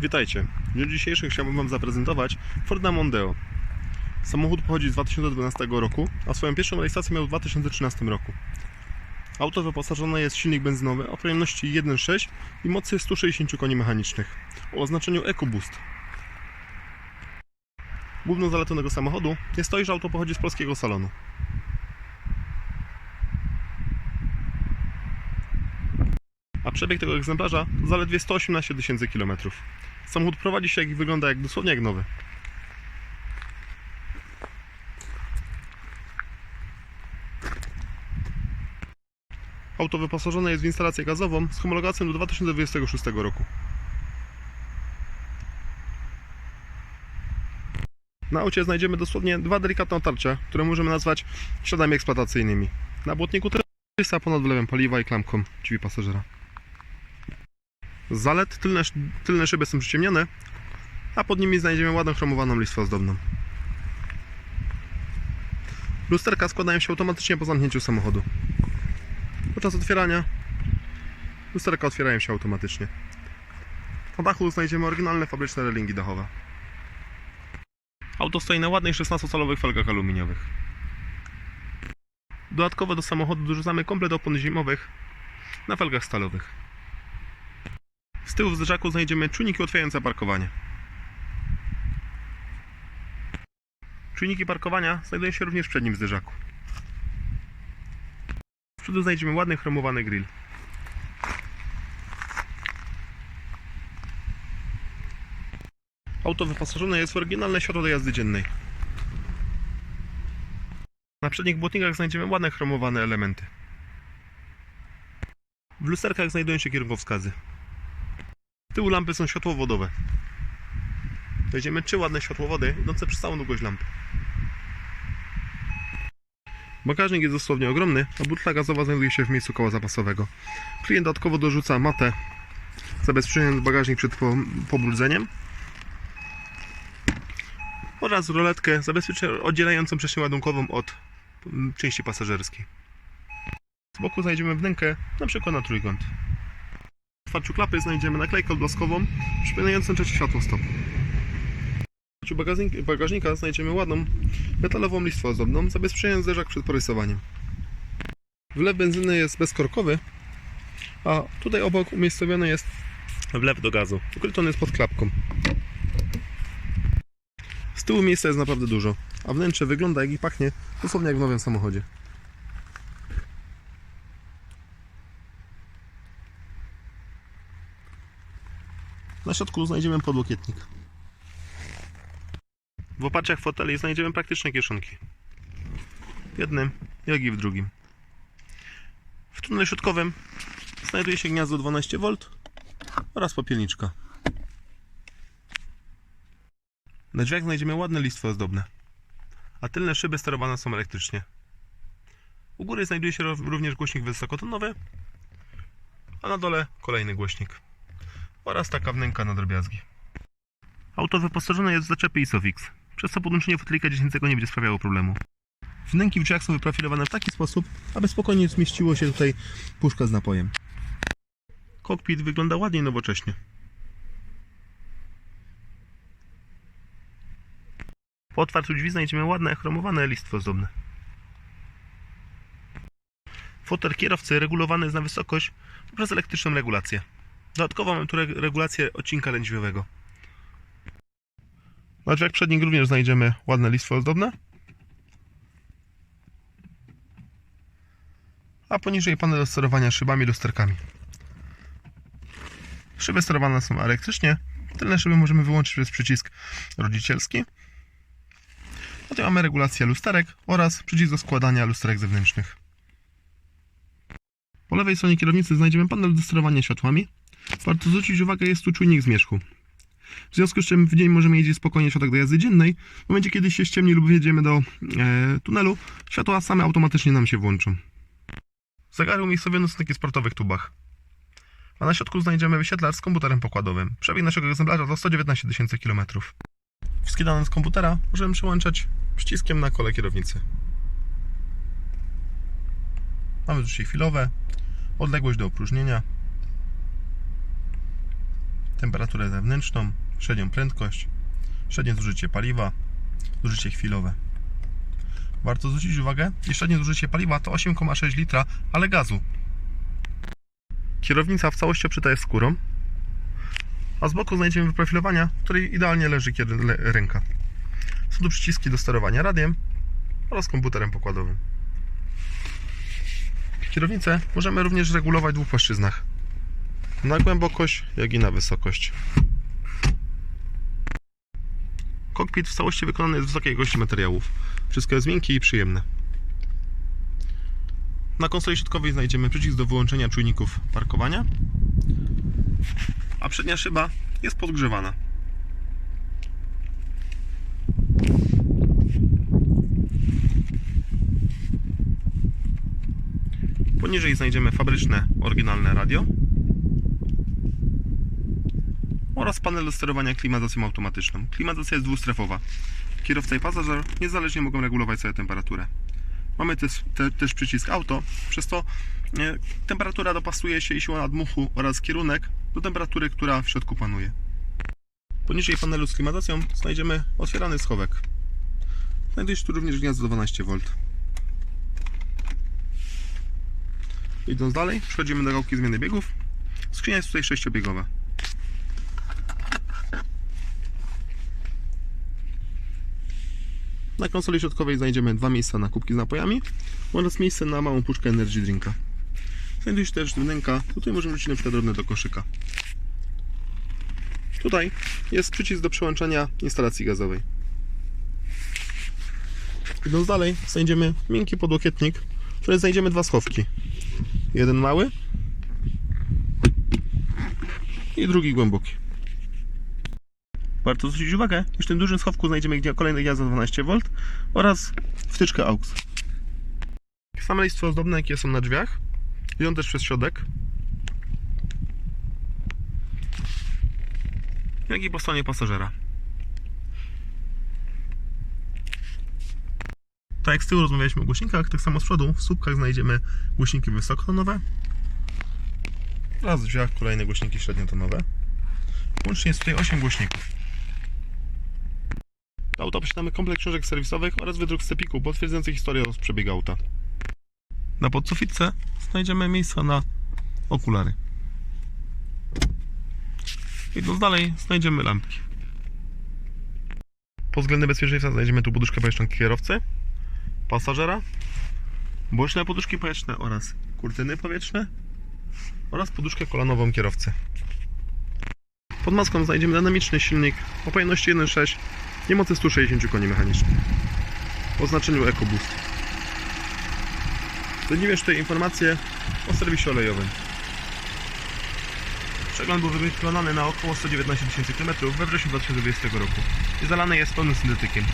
Witajcie. W dniu dzisiejszym chciałbym Wam zaprezentować Forda Mondeo. Samochód pochodzi z 2012 roku, a swoją pierwszą rejestrację miał w 2013 roku. Auto wyposażone jest w silnik benzynowy o pojemności 1.6 i mocy 160 koni mechanicznych o oznaczeniu EcoBoost. Główną zaletą tego samochodu jest to, iż auto pochodzi z polskiego salonu. Przebieg tego egzemplarza zaledwie 118 tysięcy kilometrów. Samochód prowadzi się jak i wygląda jak dosłownie jak nowy. Auto wyposażone jest w instalację gazową z homologacją do 2026 roku. Na aucie znajdziemy dosłownie dwa delikatne otarcia, które możemy nazwać śladami eksploatacyjnymi. Na błotniku trysa ponad wlewem paliwa i klamką drzwi pasażera. Zalet tylne, tylne szyby są przyciemnione, a pod nimi znajdziemy ładną chromowaną listwę ozdobną. Lusterka składają się automatycznie po zamknięciu samochodu. Podczas otwierania lusterka otwierają się automatycznie. Na dachu znajdziemy oryginalne fabryczne relingi dachowe. Auto stoi na ładnych 16-calowych felgach aluminiowych. Dodatkowo do samochodu dorzucamy komplet opon zimowych na felgach stalowych. Z tyłu w zderzaku znajdziemy czujniki otwierające parkowanie. Czujniki parkowania znajdują się również w przednim zderzaku. Z przodu znajdziemy ładny chromowany grill. Auto wyposażone jest w oryginalne światło do jazdy dziennej. Na przednich błotnikach znajdziemy ładne chromowane elementy. W lusterkach znajdują się kierunkowskazy. Z tyłu lampy są światłowodowe. Dojdziemy trzy ładne światłowody idące przez całą długość lampy. Bagażnik jest dosłownie ogromny, a butla gazowa znajduje się w miejscu koła zapasowego. Klient dodatkowo dorzuca matę, zabezpieczając bagażnik przed po- pobrudzeniem oraz roletkę oddzielającą przestrzeń ładunkową od mm, części pasażerskiej. Z boku znajdziemy wnękę, na przykład na trójkąt. Otwarciu klapy znajdziemy naklejkę odblaskową przypominającą trzecie światło stop. W otwarciu bagażnik- bagażnika znajdziemy ładną metalową listwę ozdobną, zabezpieczając zderzak przed porysowaniem. Wlew benzyny jest bezkorkowy, a tutaj obok umiejscowiony jest wlew do gazu. Ukryty on jest pod klapką. Z tyłu miejsca jest naprawdę dużo, a wnętrze wygląda jak i pachnie dosłownie jak w nowym samochodzie. Na środku znajdziemy podłokietnik. W oparciach foteli znajdziemy praktyczne kieszonki. W jednym, jak i w drugim. W tunelu środkowym znajduje się gniazdo 12V oraz popielniczka. Na drzwiach znajdziemy ładne listwy ozdobne, a tylne szyby sterowane są elektrycznie. U góry znajduje się ró- również głośnik wysokotonowy, a na dole kolejny głośnik oraz taka wnęka na drobiazgi. Auto wyposażone jest w zaczepy ISOFIX, przez co podłączenie fotelika dziecięcego nie będzie sprawiało problemu. Wnęki w drzwiach są wyprofilowane w taki sposób, aby spokojnie zmieściło się tutaj puszka z napojem. Kokpit wygląda ładnie i nowocześnie. Po otwarciu drzwi znajdziemy ładne, chromowane listwy ozdobne. Fotel kierowcy regulowany jest na wysokość poprzez elektryczną regulację. Dodatkowo mamy tu reg- regulację odcinka lędźwiowego. Na drzwiach przednich również znajdziemy ładne listwy ozdobne. A poniżej panel do sterowania szybami lusterkami. Szyby sterowane są elektrycznie. Tylne szyby możemy wyłączyć przez przycisk rodzicielski. Potem mamy regulację lusterek oraz przycisk do składania lusterek zewnętrznych. Po lewej stronie kierownicy znajdziemy panel do sterowania światłami. Warto zwrócić uwagę, jest tu czujnik zmierzchu. W związku z czym w dzień możemy jeździć spokojnie światłach do jazdy dziennej. W momencie, kiedy się ściemni lub wjedziemy do e, tunelu, światła same automatycznie nam się włączą. Zegary umiejscowione są w takich sportowych tubach. A na środku znajdziemy wyświetlacz z komputerem pokładowym. Przebieg naszego egzemplarza to 119 tysięcy kilometrów. Wszystkie dane z komputera możemy przełączać przyciskiem na kole kierownicy. Mamy tutaj chwilowe, odległość do opróżnienia, temperaturę zewnętrzną, średnią prędkość, średnie zużycie paliwa, zużycie chwilowe. Warto zwrócić uwagę, że średnie zużycie paliwa to 8,6 litra, ale gazu. Kierownica w całości obszyta jest skórą, a z boku znajdziemy wyprofilowania, w której idealnie leży ręka. Są tu przyciski do sterowania radiem oraz komputerem pokładowym. Kierownicę możemy również regulować w dwóch płaszczyznach. Na głębokość, jak i na wysokość. Kokpit w całości wykonany jest z wysokiej jakości materiałów. Wszystko jest miękkie i przyjemne. Na konsoli środkowej znajdziemy przycisk do wyłączenia czujników parkowania, a przednia szyba jest podgrzewana. Poniżej znajdziemy fabryczne, oryginalne radio oraz panel sterowania klimatyzacją automatyczną. Klimatyzacja jest dwustrefowa. Kierowca i pasażer niezależnie mogą regulować sobie temperaturę. Mamy też, te, też przycisk auto, przez to e, temperatura dopasuje się i siła nadmuchu oraz kierunek do temperatury, która w środku panuje. Poniżej panelu z klimatyzacją znajdziemy otwierany schowek. Znajduje się tu również gniazdo 12V. Idąc dalej, przechodzimy do gałki zmiany biegów. Skrzynia jest tutaj sześciobiegowa. Na konsoli środkowej znajdziemy dwa miejsca na kubki z napojami oraz miejsce na małą puszkę energy drinka. Znajduje się też wnęka, tutaj możemy wrzucić na drobne do koszyka. Tutaj jest przycisk do przełączania instalacji gazowej. Idąc dalej, znajdziemy miękki podłokietnik, w którym znajdziemy dwa schowki. Jeden mały i drugi głęboki. Warto zwrócić uwagę, iż w tym dużym schowku znajdziemy kolejne gniazdo 12V oraz wtyczkę AUX. Same listwy ozdobne, jakie są na drzwiach, idą też przez środek. Jak i po stronie pasażera. Tak jak z tyłu rozmawialiśmy o głośnikach, tak samo z przodu w słupkach znajdziemy głośniki wysokotonowe oraz w drzwiach kolejne głośniki średniotonowe. Łącznie jest tutaj 8 głośników. Do auta posiadamy komplekt książek serwisowych oraz wydruk z cepiku potwierdzający historię oraz przebieg auta. Na podsufitce znajdziemy miejsca na okulary. Idąc dalej znajdziemy lampki. Pod względem bezpieczeństwa znajdziemy tu poduszkę powietrzną kierowcy, pasażera, boczne poduszki powietrzne oraz kurtyny powietrzne oraz poduszkę kolanową kierowcy. Pod maską znajdziemy dynamiczny silnik o pojemności 1.6 i mocy 160 koni mechanicznych. O znaczeniu EcoBoost. Znajdziemy tutaj informacje o serwisie olejowym. Przegląd był wykonany na około 119 tysięcy km we wrześniu 2020 roku i zalany jest pełnym syntetykiem.